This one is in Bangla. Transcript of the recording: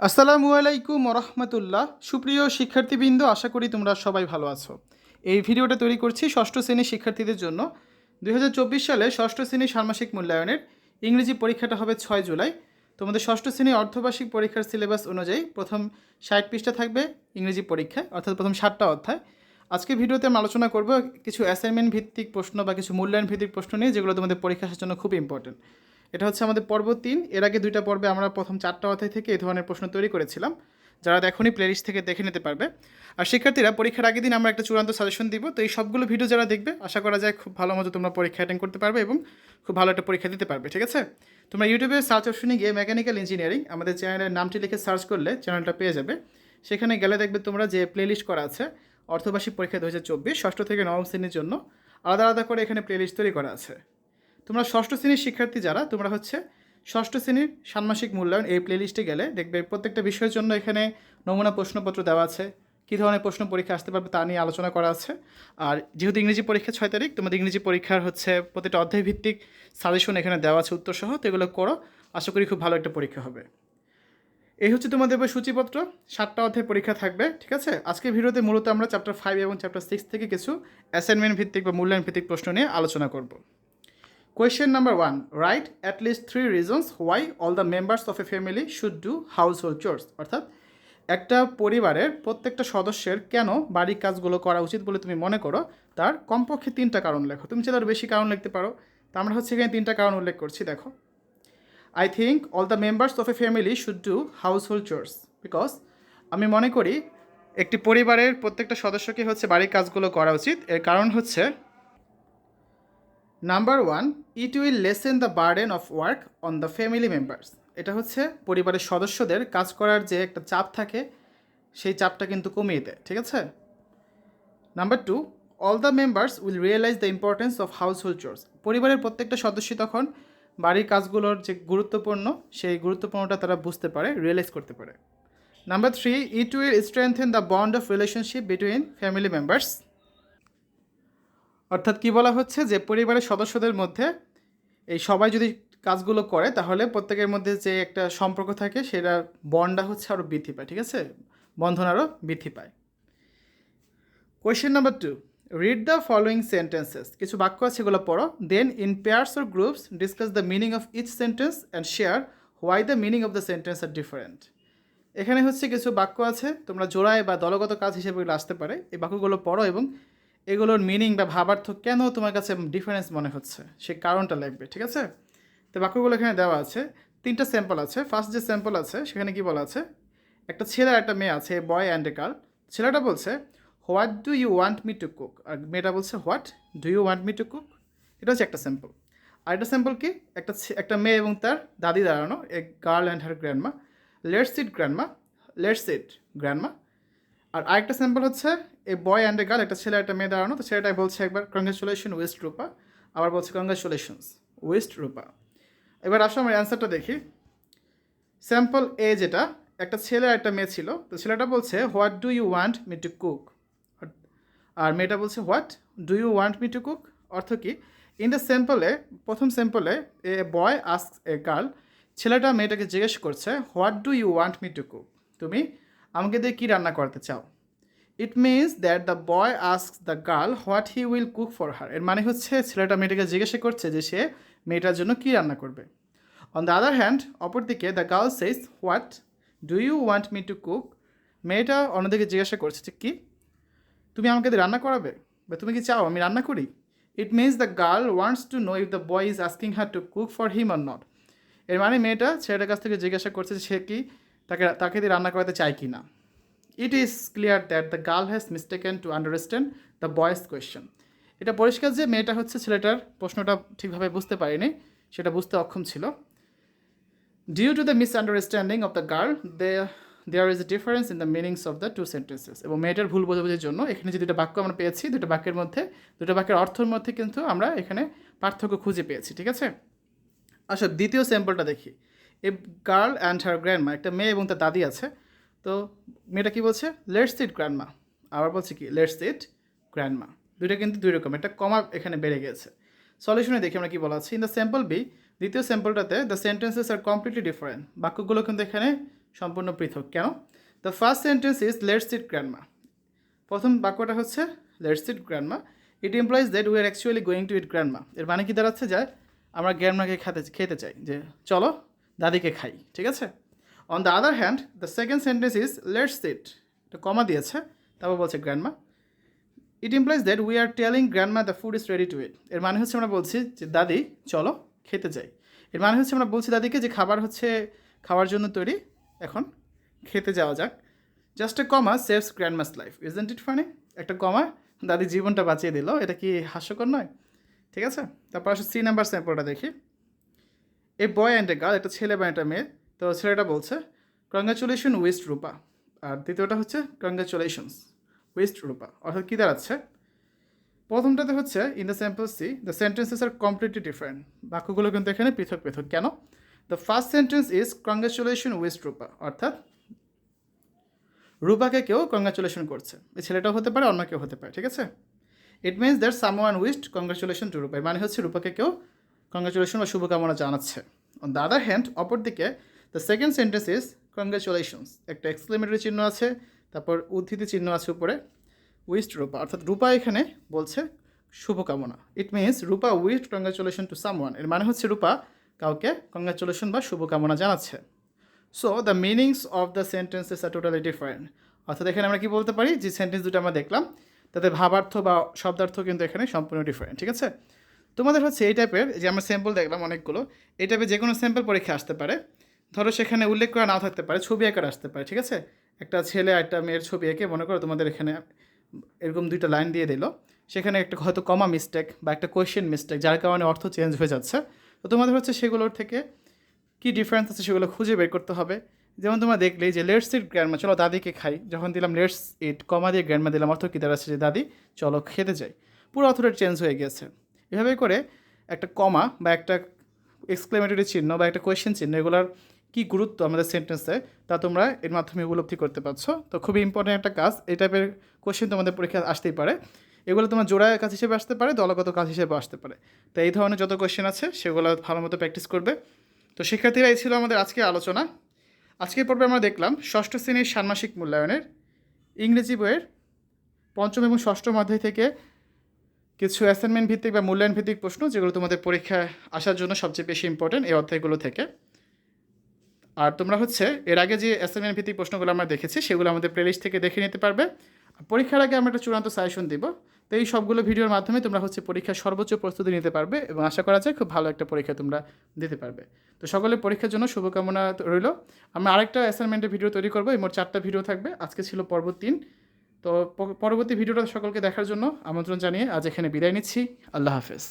আসসালামু আলাইকুম রহমতুল্লাহ সুপ্রিয় শিক্ষার্থীবৃন্দ, আশা করি তোমরা সবাই ভালো আছো। এই ভিডিওটা তৈরি করছি ষষ্ঠ শ্রেণির শিক্ষার্থীদের জন্য। দুই হাজার চব্বিশ সালে ষষ্ঠ শ্রেণির ষান্মাসিক মূল্যায়নের ইংরেজি পরীক্ষাটা হবে ছয় জুলাই। তোমাদের ষষ্ঠ শ্রেণির অর্ধবার্ষিক পরীক্ষার সিলেবাস অনুযায়ী প্রথম ষাট পৃষ্ঠা থাকবে ইংরেজি পরীক্ষায়, অর্থাৎ প্রথম ষাটটা অধ্যায়। আজকে ভিডিওতে আমরা আলোচনা করব কিছু অ্যাসাইনমেন্ট ভিত্তিক প্রশ্ন বা কিছু মূল্যায়ন ভিত্তিক প্রশ্ন নিয়ে, যেগুলো তোমাদের পরীক্ষা আসার জন্য খুব ইম্পর্টেন্ট এটা হচ্ছে আমাদের পর্ব তিন। এর আগে দুইটা পর্বে আমরা প্রথম চারটা অধ্যায় থেকে এই ধরনের প্রশ্ন তৈরি করেছিলাম। যারা দেখনি প্লেলিস্ট থেকে দেখে নিতে পারবে। আর শিক্ষার্থীরা, পরীক্ষার আগের দিন আমরা একটা চূড়ান্ত সাজেশন দিব। তো এই সবগুলো ভিডিও যারা দেখবে, আশা করা যায় খুব ভালো মতো তোমরা পরীক্ষা অ্যাটেন্ড করতে পারবে এবং খুব ভালো একটা পরীক্ষা দিতে পারবে, ঠিক আছে? তোমরা ইউটিউবে সার্চ অপশনে গিয়ে মেকানিক্যাল ইঞ্জিনিয়ারিং আমাদের চ্যানেলের নামটি লিখে সার্চ করলে চ্যানেলটা পেয়ে যাবে। সেখানে গেলে দেখবে তোমরা যে প্লেলিস্ট করা আছে, অর্থবার্ষিক পরীক্ষা দু হাজার চব্বিশ, ষষ্ঠ থেকে নবম শ্রেণির জন্য আলাদা আলাদা করে এখানে প্লেলিস্ট তৈরি করা আছে। তোমরা ষষ্ঠ শ্রেণির শিক্ষার্থী যারা, তোমরা হচ্ছে ষষ্ঠ শ্রেণির ষান্মাসিক মূল্যায়ন এই প্লেলিস্টে গেলে দেখবে প্রত্যেকটা বিষয়ের জন্য এখানে নমুনা প্রশ্নপত্র দেওয়া আছে। কী ধরনের প্রশ্ন পরীক্ষা আসতে পারবে তা নিয়ে আলোচনা করা আছে। আর যেহেতু ইংরেজি পরীক্ষা ছয় তারিখ, তোমাদের ইংরেজি পরীক্ষার হচ্ছে প্রতিটা অধ্যায় ভিত্তিক সাজেশন এখানে দেওয়া আছে উত্তরসহ, তো এগুলো করো। আশা করি খুব ভালো একটা পরীক্ষা হবে। এই হচ্ছে তোমাদের সূচিপত্র। সাতটা অধ্যায় পরীক্ষা থাকবে, ঠিক আছে? আজকের ভিডিওতে মূলত আমরা চ্যাপ্টার ফাইভ এবং চ্যাপ্টার সিক্স থেকে কিছু অ্যাসাইনমেন্ট ভিত্তিক বা মূল্যায়ন ভিত্তিক প্রশ্ন নিয়ে আলোচনা করব। Number one write at least three reasons why all the members of a family should do household chores অর্থাৎ, একটা পরিবারের প্রত্যেকটা সদস্যের কেন বাড়ির কাজগুলো করা উচিত বলে তুমি মনে করো, তার কমপক্ষে তিনটা কারণ লেখো। তুমি চাইলে আরও বেশি কারণ লিখতে পারো। তা আমরা হচ্ছে এখানে তিনটা কারণ উল্লেখ করছি, দেখো। I think all the members of a family should do household chores because আমি মনে করি, একটি পরিবারের প্রত্যেকটা সদস্যকে হচ্ছে বাড়ির কাজগুলো করা উচিত। এর কারণ হচ্ছে number one it will lessen the burden of work on the family members এটা হচ্ছে পরিবারের সদস্যদের কাজ করার যে একটা চাপ থাকে, সেই চাপটা কিন্তু কমিয়ে দেয়, ঠিক আছে? Number two all the members will realize the importance of household chores পরিবারের প্রত্যেকটা সদস্য তখন বাড়ির কাজগুলোর যে গুরুত্বপূর্ণ, সেই গুরুত্বপূর্ণটা তারা বুঝতে পারে রিয়েলাইজ করতে পারে। Number three it will strengthen the bond of relationship between family members অর্থাৎ কি বলা হচ্ছে যে পরিবারের সদস্যদের মধ্যে এই সবাই যদি কাজগুলো করে, তাহলে প্রত্যেকের মধ্যে যে একটা সম্পর্ক থাকে, সেটা বন্ডটা হচ্ছে আরও বৃদ্ধি পায়, ঠিক আছে? বন্ধন আরও বৃদ্ধি পায়। Question number two read the following sentences কিছু বাক্য আছে, এগুলো পড়ো। Then in pairs or groups discuss the meaning of each sentence and share why the meaning of the sentence are different এখানে হচ্ছে কিছু বাক্য আছে, তোমরা জোড়ায় বা দলগত কাজ হিসেবে এগুলো আসতে পারে। এই বাক্যগুলো পড়ো এবং এগুলোর মিনিং বা ভাবার্থ কেন তোমার কাছে ডিফারেন্স মনে হচ্ছে? সেই কারণটা লাগবে, ঠিক আছে? তো বাক্যগুলো এখানে দেওয়া আছে। তিনটা স্যাম্পল আছে। ফার্স্ট যে স্যাম্পল আছে, সেখানে কি বলা আছে? একটা ছেলে আর একটা মেয়ে আছে বয় অ্যান্ড এ গার্ল ছেলেটা বলছে what do you want me to cook আর মেয়েটা বলছে what do you want me to cook এটা হচ্ছে একটা স্যাম্পল আর একটা স্যাম্পল কি? একটা একটা মেয়ে এবং তার দাদি দাঁড়ানো a girl and her grandma let's eat grandma let's eat grandma আর আরেকটা স্যাম্পল হচ্ছে এ বয় অ্যান্ড এ গার্ল একটা ছেলে একটা মেয়ে দাঁড়ানো, তো ছেলেটাই বলছে একবার কংগ্রেচুলেশন ওয়েস্ট রূপা আবার বলছে কংগ্রেচুলেশনস ওয়েস্ট রূপা এবার আসো আমার অ্যান্সারটা দেখি। স্যাম্পল এ যেটা, একটা ছেলে একটা মেয়ে ছিল, তো ছেলেটা বলছে what do you want me to cook আর মেয়েটা বলছে what do you want me to cook অর্থ কি ইন দ্য স্যাম্পলে প্রথম স্যাম্পলে এ বয় আস্ক এ গার্ল ছেলেটা মেয়েটাকে জিজ্ঞেস করছে what do you want me to cook তুমি আমাকে দিয়ে কী রান্না করতে চাও? It means that the boy ask the girl what he will cook for her এর মানে হচ্ছে ছেলেটা মেয়েটাকে জিজ্ঞাসা করছে যে সে মেয়েটার জন্য কী রান্না করবে। অন দ্য আদার হ্যান্ড অপরদিকে the girl says what do you want me to cook মেয়েটা অন্যদিকে জিজ্ঞাসা করছে যে কি? তুমি আমাকে দিয়ে রান্না করাবে? বা তুমি কি চাও আমি রান্না করি? It means the girl wants to know if the boy is asking her to cook for him or not এর মানে মেয়েটা ছেলেটার কাছ থেকে জিজ্ঞাসা করছে সে কি তাকে তাকে দিয়ে রান্না করাতে চায় কি না it is clear that the girl has mistaken to understand the boy's question এটা পরিষ্কার যে মেয়েটা হচ্ছে ছেলেটার প্রশ্নটা ঠিকভাবে বুঝতে পারেনি, সেটা বুঝতে অক্ষম ছিল। Due to the misunderstanding of the girl they there is a difference in the meanings of the two sentences এবং মেয়েটার ভুল বোঝাবুঝির জন্য এখানে যে দুটো বাক্য আমরা পেয়েছি দুটো বাক্যের মধ্যে দুটো বাক্যের অর্থের মধ্যে কিন্তু আমরা এখানে পার্থক্য খুঁজে পেয়েছি, ঠিক আছে? আচ্ছা দ্বিতীয় স্যাম্পলটা দেখি। A girl and her grandma, একটা মেয়ে এবং তার দাদি আছে। তো মেয়েটা কি বলছে? Let's eat grandma. আবার বলছে কি? Let's eat grandma. দুইটা কিন্তু দুই রকম, একটা কমা এখানে বেড়ে গেছে। সলিউশনে দেখি আমরা কি বলা আছে। ইন দ্য স্যাম্পল বি, দ্বিতীয় স্যাম্পলটাতে the sentences are completely different. বাক্যগুলো কিন্তু এখানে সম্পূর্ণ পৃথক। কেন? The first sentence is let's eat grandma. প্রথম বাক্যটা হচ্ছে let's sit grandma. It implies that we are actually going to eat grandma. এর মানে কি দাঁড়াচ্ছে? যে আমরা গ্র্যান্ডমাকে খেতে খেতে চাই। যে চলো দাদিকে খাই, ঠিক আছে? On the other hand the second sentence is let's sit এটা কমা দিয়েছে, তারপর বলছে grandma it implies that we are telling grandma the food is ready to eat এর মানে হচ্ছে আমরা বলছি যে, দাদি, চলো, খেতে যাই। এর মানে হচ্ছে আমরা বলছি দাদিকে যে, খাবার হচ্ছে, খাওয়ার জন্য তৈরি, এখন খেতে যাওয়া যাক। Just a comma saves grandma's life isn't it funny একটা কমা দাদি জীবনটা বাঁচিয়ে দিল, এটা কি হাস্যকর নয়? ঠিক আছে? তারপর আসলে সি নাম্বার স্যাম্পলটা দেখি। এ বয় অ্যান্ড এ গার্ল একটা ছেলে বা একটা মেয়ে। তো ছেলেটা বলছে কংগ্রাচুলেশন উইস্ট রূপা আর দ্বিতীয়টা হচ্ছে কংগ্রাচুলেশনস ওয়েস্ট রূপা অর্থাৎ কী দাঁড়াচ্ছে? প্রথমটাতে হচ্ছে in the sample see the sentences are completely different বাক্যগুলো কিন্তু এখানে পৃথক পৃথক। কেন? The first sentence is congratulation wished Rupa অর্থাৎ রূপাকে কেউ কংগ্রাচুলেশন করছে। এই ছেলেটাও হতে পারে, অন্য কেউ হতে পারে, ঠিক আছে? It means that some one wished congratulation to Rupa মানে হচ্ছে রূপাকে কেউ কংগ্রাচুলেশন বা শুভকামনা জানাচ্ছে। অন দ্য আদার হ্যান্ড অপরদিকে the second sentence is congratulations একটা এক্সক্লেমেটরি চিহ্ন আছে, তারপর উদ্ধৃতি চিহ্ন আছে উপরে উইস্ট রূপা। অর্থাৎ রূপা এখানে বলছে শুভকামনা। It means Rupa wished congratulation to some ওয়ানের মানে হচ্ছে রূপা কাউকে কংগ্রাচুলেশন বা শুভকামনা জানাচ্ছে। So the meanings of the sentences are totally different অর্থাৎ এখানে আমরা কি বলতে পারি? যে সেন্টেন্স দুটো আমরা দেখলাম তাদের ভাবার্থ বা শব্দার্থ কিন্তু এখানে সম্পূর্ণ ডিফারেন্ট ঠিক আছে? তোমাদের হচ্ছে এই টাইপের যে আমরা স্যাম্পল দেখলাম অনেকগুলো, এই টাইপের যে কোনো স্যাম্পল পরীক্ষা আসতে পারে। ধরো সেখানে উল্লেখ করা নাও থাকতে পারে, ছবি আকার আসতে পারে, ঠিক আছে? একটা ছেলে একটা মেয়ের ছবি এঁকে, মনে করো তোমাদের এখানে এরকম দুইটা লাইন দিয়ে দিল। সেখানে একটা হয়তো কমা মিস্টেক বা একটা কোয়েশ্চেন মিস্টেক যার কারণে অর্থ চেঞ্জ হয়ে যাচ্ছে। তো তোমাদের হচ্ছে সেগুলোর থেকে কী ডিফারেন্স আছে সেগুলো খুঁজে বের করতে হবে। যেমন তোমরা দেখলেই যে লেটস ইট গ্র্যান্ডমা চলো দাদিকে খাই। যখন দিলাম লেটস ইট কমা দিয়ে গ্র্যান্ডমা দিলাম, অর্থ কী দাঁড়াচ্ছে? যে, দাদি, চলো খেতে যাই। পুরো অর্থটা চেঞ্জ হয়ে গিয়েছে। এভাবে করে একটা কমা বা একটা এক্সক্লেমেটরি চিহ্ন বা একটা কোয়েশ্চেন চিহ্ন, এগুলোর কী গুরুত্ব আমাদের সেন্টেন্সে তা তোমরা এর মাধ্যমে উপলব্ধি করতে পারছ। তো খুবই ইম্পর্টেন্ট একটা কাজ, এই টাইপের কোয়েশ্চেন তোমাদের পরীক্ষা আসতেই পারে। এগুলো তোমার জোড়া কাজ হিসেবে আসতে পারে, দলগত কাজ হিসেবে আসতে পারে। তো এই ধরনের যত কোয়েশ্চেন আছে, সেগুলো ভালো মতো প্র্যাকটিস করবে। তো শিক্ষার্থীরা, এই ছিল আমাদের আজকে আলোচনা। আজকের পর্বে আমরা দেখলাম ষষ্ঠ শ্রেণির ষান্মাসিক মূল্যায়নের ইংরেজি বইয়ের পঞ্চম এবং ষষ্ঠ অধ্যায় থেকে কিছু অ্যাসাইনমেন্ট ভিত্তিক বা মূল্যায়ন ভিত্তিক প্রশ্ন যেগুলো তোমাদের পরীক্ষায় আসার জন্য সবচেয়ে বেশি ইম্পর্টেন্ট এই অধ্যায়গুলো থেকে। আর তোমরা হচ্ছে এর আগে যে অ্যাসাইনমেন্ট ভিত্তিক প্রশ্নগুলো আমরা দেখেছি, সেগুলো আমাদের প্লেলিস্ট থেকে দেখে নিতে পারবে। পরীক্ষার আগে আমরা একটা চূড়ান্ত সাজেশন দিব। তো এই সবগুলো ভিডিওর মাধ্যমে তোমরা হচ্ছে পরীক্ষার সর্বোচ্চ প্রস্তুতি নিতে পারবে এবং আশা করা যায় খুব ভালো একটা পরীক্ষা তোমরা দিতে পারবে। তো সকলের পরীক্ষার জন্য শুভকামনা রইল। আমরা আরেকটা অ্যাসাইনমেন্টের ভিডিও তৈরি করব। এই মোট চারটা ভিডিও থাকবে। আজকে ছিল পর্ব তিন। তো পরবর্তী ভিডিওটা সকলকে দেখার জন্য আমন্ত্রণ জানিয়ে আজ এখানে বিদায় নিচ্ছি। আল্লাহ হাফেজ।